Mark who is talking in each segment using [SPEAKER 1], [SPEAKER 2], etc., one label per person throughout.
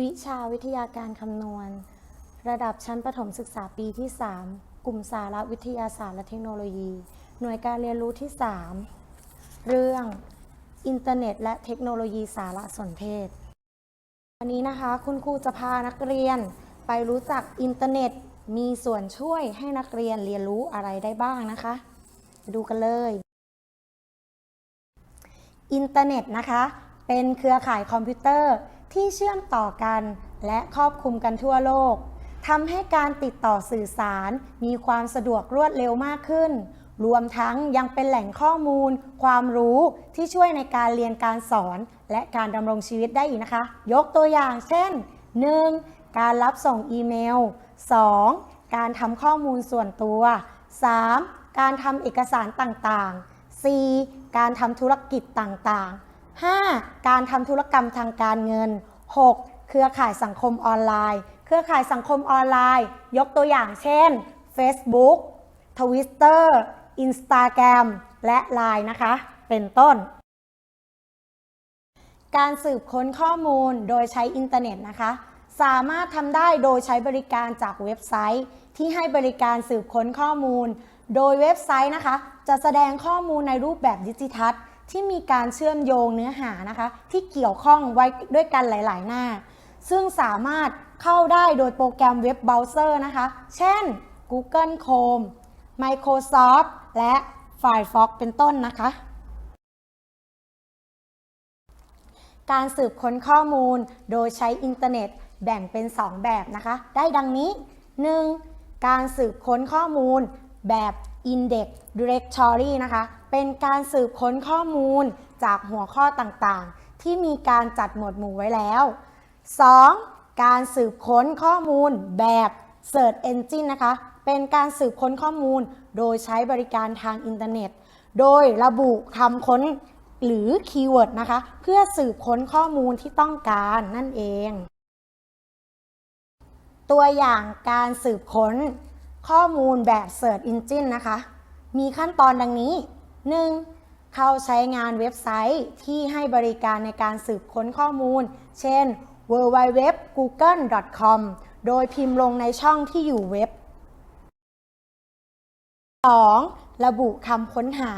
[SPEAKER 1] วิชาวิทยาการคำนวณ ระดับชั้นประถมศึกษาปีที่ 3 กลุ่มสารวิทยาศาสตร์และเทคโนโลยี หน่วยการเรียนรู้ที่ 3 เรื่องอินเทอร์เน็ต และเทคโนโลยีสารสนเทศ วันนี้นะคะคุณครูจะพานักเรียนไปรู้จักอินเทอร์เน็ต มีส่วนช่วยให้นักเรียนเรียนรู้อะไรได้บ้างนะคะไปดูกันเลย อินเทอร์เน็ตนะคะ เป็นเครือข่ายคอมพิวเตอร์ ที่เชื่อมต่อกันและครอบคลุมกันทั่วโลกทำให้การติดต่อสื่อสารมีความสะดวกรวดเร็วมากขึ้น รวมทั้งยังเป็นแหล่งข้อมูล ความรู้ที่ช่วยในการเรียนการสอน และการดำรงชีวิตได้อีกนะคะ ยกตัวอย่างเช่น 1. การรับส่งอีเมล 2. การทำข้อมูลส่วนตัว 3. การทำเอกสารต่างๆ 4. การทำธุรกิจต่างๆ 5. การทำธุรกรรมทางการเงิน 6. เครือข่ายสังคมออนไลน์ เครือข่ายสังคมออนไลน์ ยกตัวอย่างเช่น Facebook Twitter Instagram และ Line นะคะ เป็นต้น การสืบค้นข้อมูลโดยใช้อินเทอร์เน็ตนะคะ สามารถทำได้โดยใช้บริการจากเว็บไซต์ ที่ให้บริการสืบค้นข้อมูล โดยเว็บไซต์นะคะ จะแสดงข้อมูลในรูปแบบดิจิทัล ที่มีการเชื่อมโยงเนื้อหานะคะ ที่เกี่ยวข้องไว้ด้วยกันหลาย ๆ หน้า ซึ่งสามารถเข้าได้โดยโปรแกรมเว็บเบราว์เซอร์นะคะ เช่น Google Chrome Microsoft และ Firefox เป็นต้นนะคะ การสืบค้นข้อมูลโดยใช้อินเทอร์เน็ตแบ่งเป็น 2 แบบนะคะ ได้ดังนี้ 1. การสืบค้นข้อมูลแบบ Index Directory นะคะ เป็นการสืบค้นข้อมูลจากหัวข้อต่างๆ ที่มีการจัดหมวดหมู่ไว้แล้ว 2. การสืบค้นข้อมูลแบบ Search Engine นะคะ เป็นการสืบค้นข้อมูลโดยใช้บริการทางอินเทอร์เน็ต โดยระบุคำค้นหรือคีย์เวิร์ดนะคะ เพื่อสืบค้นข้อมูลที่ต้องการนั่นเอง ตัวอย่างการสืบค้นข้อมูลแบบ Search Engine นะคะ มีขั้นตอนดังนี้ 1. เข้าใช้งานเว็บไซต์ที่ให้บริการในการสืบค้นข้อมูล เช่น www.google.com โดยพิมพ์ลงในช่องที่อยู่เว็บ 2. ระบุคำค้นหา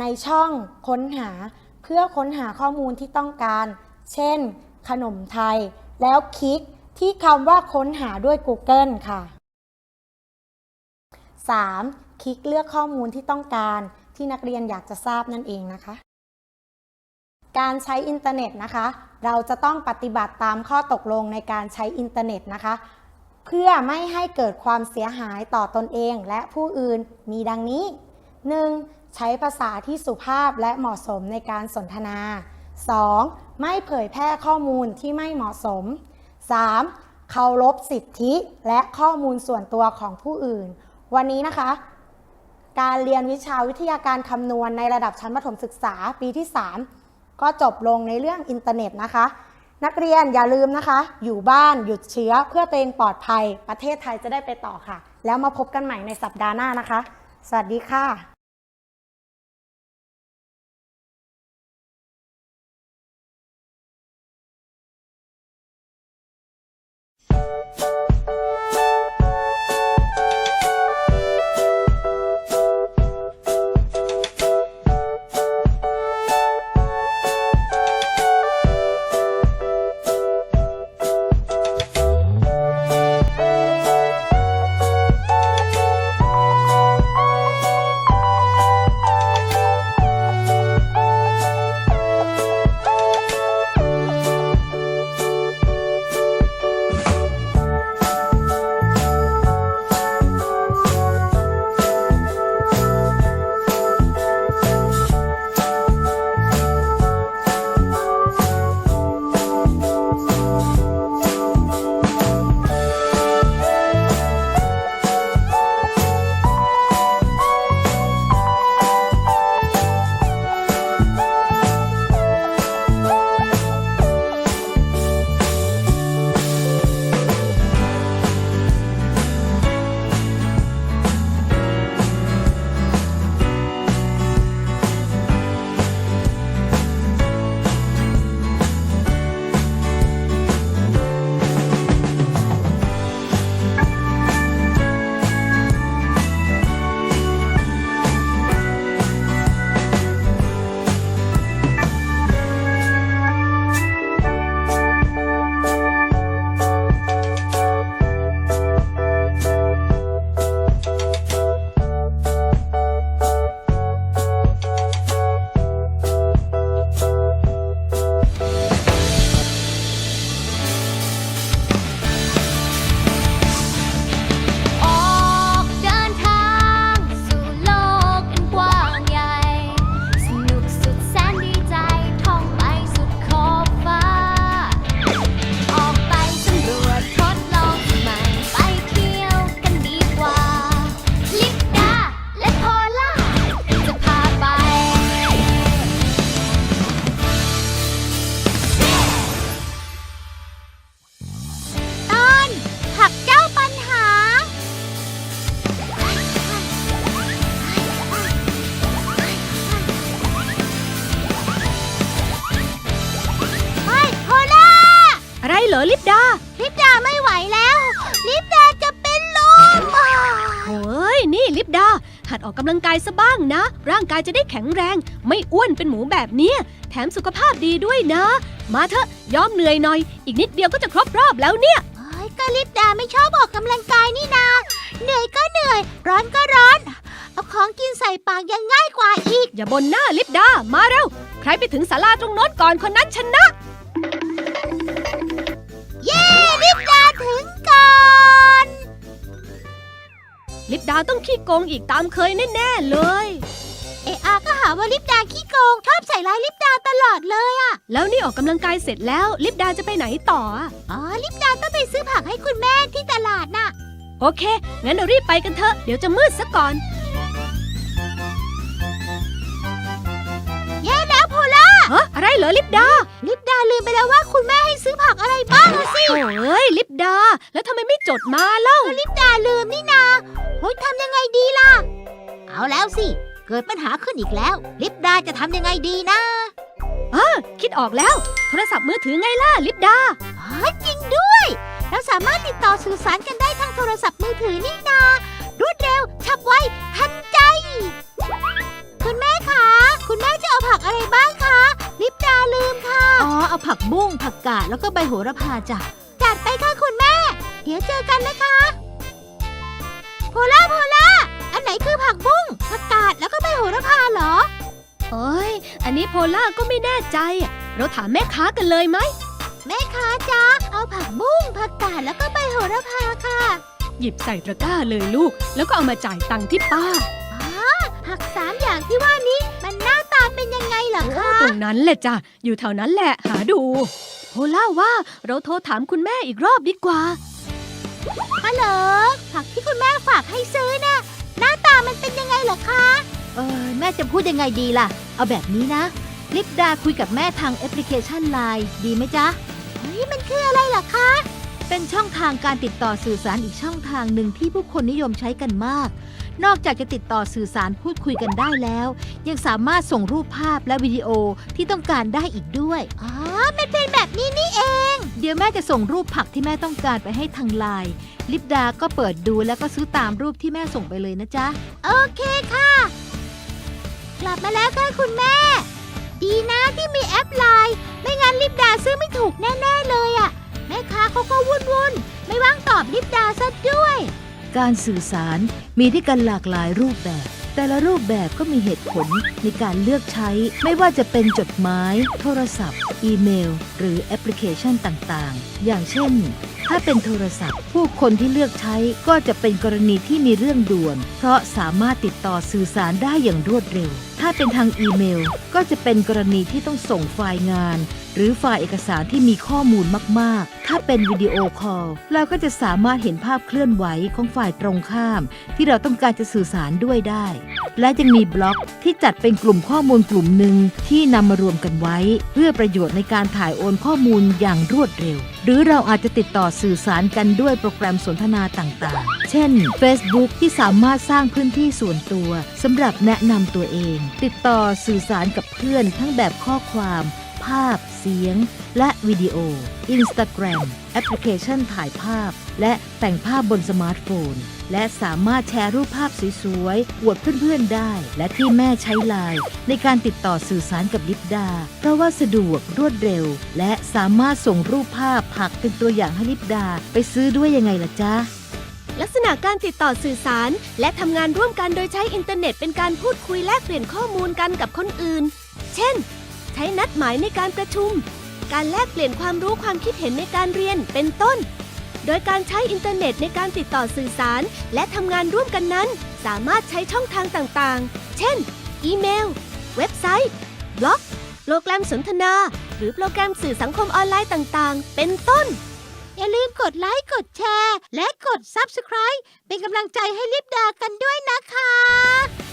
[SPEAKER 1] ในช่องค้นหา เพื่อค้นหาข้อมูลที่ต้องการ เช่น ขนมไทย แล้วคลิกที่คำว่าค้นหาด้วย Google ค่ะ 3. คลิกเลือกข้อมูลที่ต้องการ ที่นักเรียนอยากจะทราบนั่นเองนะคะ การใช้อินเทอร์เน็ตนะคะ เราจะต้องปฏิบัติตามข้อตกลงในการใช้อินเทอร์เน็ตนะคะ เพื่อไม่ให้เกิดความเสียหายต่อตนเองและผู้อื่นมีดังนี้ 1. ใช้ภาษาที่สุภาพและเหมาะสมในการสนทนา 2. ไม่เผยแพร่ข้อมูลที่ไม่เหมาะสม 3. เคารพสิทธิและข้อมูลส่วนตัวของผู้อื่น วันนี้นะคะ การเรียนวิชาวิทยาการคำนวณในระดับชั้นมัธยมศึกษาปีที่ 3 ก็จบลงในเรื่องอินเทอร์เน็ตนะคะ นักเรียนอย่าลืมนะคะ อยู่บ้านหยุดเชื้อเพื่อตัวเองปลอดภัย ประเทศไทยจะได้ไปต่อค่ะ แล้วมาพบกันใหม่ในสัปดาห์หน้านะคะ สวัสดีค่ะ
[SPEAKER 2] เหรอลิปดา
[SPEAKER 3] ลิปดาไม่ไหวแล้ว ลิปดาจะเป็นลมอะ
[SPEAKER 2] โอ้ยนี่ลิปดา หัดออกกำลังกายซะบ้างนะ ร่างกายจะได้แข็งแรง ไม่อ้วนเป็นหมูแบบเนี้ยแถมสุขภาพดีด้วยนะ มาเถอะยอมเหนื่อยหน่อย อีกนิดเดียวก็จะครบรอบแล้วเนี่ย
[SPEAKER 3] เฮ้ยก็ลิปดาไม่ชอบออกกำลังกายนี่นา เหนื่อยก็เหนื่อย ร้อนก็ร้อน เอาของกินใส่ปากยังง่ายกว่าอีก
[SPEAKER 2] อย่าบนหน้าลิปดา มาเร็ว ใครไปถึงศาลาตรงโน้นก่อนคนนั้นชนะ
[SPEAKER 3] ลิปดา
[SPEAKER 2] ต้องขี้โกงอีกตามเคยแน่ๆเลย
[SPEAKER 3] เอะอาก็หาว่าลิปดาขี้โกงชอบใส่ร้ายลิปดาตลอดเลย
[SPEAKER 2] แล้วนี่ออกกำลังกายเสร็จแล้วลิปดาจะไปไหนต่ออะ
[SPEAKER 3] อ๋อลิปดาต้องไปซื้อผักให้คุณแม่ที่ตลาดน่ะ
[SPEAKER 2] โอเค งั้นเรารีบไปกันเถอะ เดี๋ยวจะมืดซะก่อน
[SPEAKER 3] แย่แล้วโพล่า
[SPEAKER 2] ฮะอะไรเหรอลิปดา
[SPEAKER 3] ลิปดาลืมไปแล้วว่าคุณแม่ให้ซื้อผักอะไรบ้างอะสิ
[SPEAKER 2] โอ้ยลิปดา แล้วทำไมไม่จดมาเล่า
[SPEAKER 3] ลิปดาลืมนี่นาโฮ้ยทำยังไงดีล่ะ เอาแล้วสิ เกิดปัญหาขึ้นอีกแล้ว ลิปดาจะทำยังไงดีนะ
[SPEAKER 2] คิดออกแล้ว โทรศัพท์มือถือไงล่ะลิปดา
[SPEAKER 3] อ๋อจริงด้วย เราสามารถติดต่อสื่อสารกันได้ทางโทรศัพท์มือถือนี่นารวดเร็ว ฉับไว ทันใจ คุณแม่คะ คุณแม่จะเอาผักอะไรบ้างคะ ลิปดาลืมค่ะ
[SPEAKER 4] อ๋อ เอาผักบุ้งผักกาดแล้วก็ใบโหระพาจ้ะ
[SPEAKER 3] จัดไปค่ะคุณแม่ เดี๋ยวเจอกันนะคะโพล่าโพล่าอันไหนคือผักบุ้งผักกาดแล้วก็ใบโหระพาเหรอ
[SPEAKER 2] โอ้ย อันนี้โพล่าก็ไม่แน่ใจอะเราถามแม่ค้ากันเลยไหม
[SPEAKER 3] แม่ค้าจ๊ะเอาผักบุ้งผักกาดแล้วก็ใบโหระพาค่ะ
[SPEAKER 2] หยิบใส่ตะกร้าเลยลูก แล้วก็เอามาจ่ายตังค์ที่ป้า
[SPEAKER 3] อ๋อ ผักสามอย่างที่ว่านี้มันหน้าตา เป็นยังไงเหรอคะ
[SPEAKER 2] ตรงนั้นแหละจ้ะ อยู่แถวนั้นแหละหาดูโพล่าว่าเราโทรถามคุณแม่อีกรอบดีกว่า
[SPEAKER 3] ฮัลโหล ผักที่คุณแม่ฝากให้ซื้อน่ะ หน้าตามันเป็นยังไงเหรอคะ
[SPEAKER 4] เออแม่จะพูดยังไงดีล่ะ เอาแบบนี้นะ ลิปดาคุยกับแม่ทางแอปพลิเคชันไลน์ดีไหมจ๊ะ
[SPEAKER 3] เฮ้ย มันคืออะไรเหรอคะ
[SPEAKER 4] เป็นช่องทางการติดต่อสื่อสารอีกช่องทางหนึ่งที่ผู้คนนิยมใช้กันมาก นอกจากจะติดต่อสื่อสารพูดคุยกันได้แล้ว ยังสามารถส่งรูปภาพและวิดีโอที่ต้องการได้อีกด้วย
[SPEAKER 3] อ๋อ มันเป็นแบบนี้นี่เอง
[SPEAKER 4] เดี๋ยวแม่จะส่งรูปผักที่แม่ต้องการไปให้ทางไลน์ ลิปดาก็เปิดดูแล้วก็ซื้อตามรูปที่แม่ส่งไปเลยนะจ๊ะ
[SPEAKER 3] โอเคค่ะ กลับมาแล้วค่ะคุณแม่ ดีนะที่มีแอปไลน์ไม่งั้นลิปดาซื้อไม่ถูกแน่ ๆ เลยอะแม่ค้าเขาก็วุ่นวุ่นๆไม่ว่างตอบ
[SPEAKER 4] การสื่อสารมีด้วยกันหลากหลายรูปแบบ แต่ละรูปแบบก็มีเหตุผลในการเลือกใช้ ไม่ว่าจะเป็นจดหมาย โทรศัพท์ อีเมล หรือแอปพลิเคชันต่างๆ อย่างเช่น ถ้าเป็นโทรศัพท์ ผู้คนที่เลือกใช้ก็จะเป็นกรณีที่มีเรื่องด่วน เพราะสามารถติดต่อสื่อสารได้อย่างรวดเร็ว ถ้าเป็นทางอีเมล ก็จะเป็นกรณีที่ต้องส่งไฟล์งาน หรือไฟล์เอกสารที่มีข้อมูลมาก ๆ ถ้าเป็นวิดีโอคอลเราก็จะสามารถเห็นภาพเคลื่อนไหวของฝ่ายตรงข้าม ที่เราต้องการจะสื่อสารด้วยได้ และยังมีบล็อกที่จัดเป็นกลุ่มข้อมูลกลุ่มหนึ่งที่นำมารวมกันไว้ เพื่อประโยชน์ในการถ่ายโอนข้อมูลอย่างรวดเร็ว หรือเราอาจจะติดต่อสื่อสารกันด้วยโปรแกรมสนทนาต่าง ๆ เช่น Facebook ที่สามารถสร้างพื้นที่ส่วนตัวสำหรับแนะนำตัวเองติดต่อสื่อสารกับเพื่อนทั้งแบบข้อความ ภาพ เสียง และวิดีโอ Instagram แอปพลิเคชันถ่ายภาพ และแต่งภาพบนสมาร์ทโฟน และสามารถแชร์รูปภาพสวยๆอวดเพื่อนๆได้ และที่แม่ใช้ไลน์ในการติดต่อสื่อสารกับลิปดา เพราะว่าสะดวกรวดเร็ว และสามารถส่งรูปภาพผักเป็นตัวอย่างให้ลิปดา ไปซื้อด้วยยังไงล่ะจ๊ะ
[SPEAKER 2] ลักษณะการติดต่อสื่อสาร และทำงานร่วมกันโดยใช้อินเทอร์เน็ตเป็นการพูดคุยแลกเปลี่ยนข้อมูลกันกับคนอื่น เช่น ใช้นัดหมายในการประชุม การแลกเปลี่ยนความรู้ความคิดเห็นในการเรียนเป็นต้น โดยการใช้อินเทอร์เน็ตในการติดต่อสื่อสาร และทำงานร่วมกันนั้น สามารถใช้ช่องทางต่างๆ เช่น อีเมล เว็บไซต์ บล็อก โปรแกรมสนทนา หรือโปรแกรมสื่อสังคมออนไลน์ต่างๆ เป็นต้น
[SPEAKER 3] อย่าลืมกดไลค์ กดแชร์ และกด Subscribe เป็นกำลังใจให้ลิปดากันด้วยนะคะ